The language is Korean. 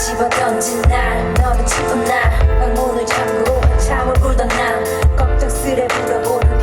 집어던진 날 너를 짚은 날 방문을 잠그고 잠을 불던 날 걱정스레 불어보는